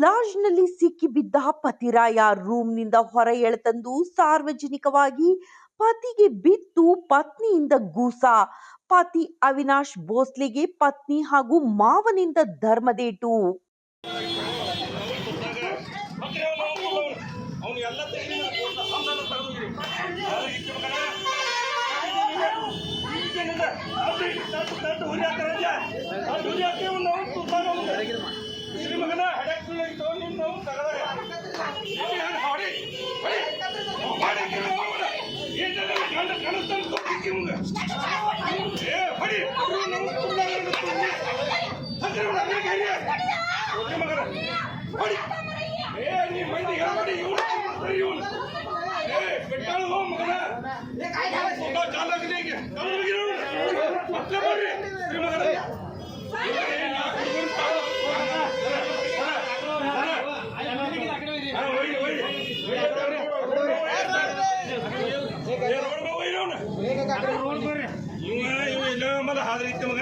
ಲಾಡ್ಜ್ನಲ್ಲಿ ಸಿಕ್ಕಿಬಿದ್ದ ಪತಿರಾಯ ರೂಮ್ನಿಂದ ಹೊರ ಎಳೆತಂದು ಸಾರ್ವಜನಿಕವಾಗಿ ಪತಿಗೆ ಬಿತ್ತು ಪತ್ನಿಯಿಂದ ಗೂಸ. ಪತಿ ಅವಿನಾಶ್ ಭೋಸ್ಲೆಗೆ ಪತ್ನಿ ಹಾಗೂ ಮಾವನಿಂದ ಧರ್ಮದೇಟು கண்ட கணத்தன் தோக்கிக்குங்க ஏ படி. படி ஏ நீ மைந்திகள படி தெரியும் ஏ பெட்டாலும் ஹோ மகன ஏ காய் சாலக்கு நீங்க ಇವ ಇವ ಇಲ್ಲ ಮಲ್ಲ ಹಾದ್ರಿ ಇತ್ತ ಮಗ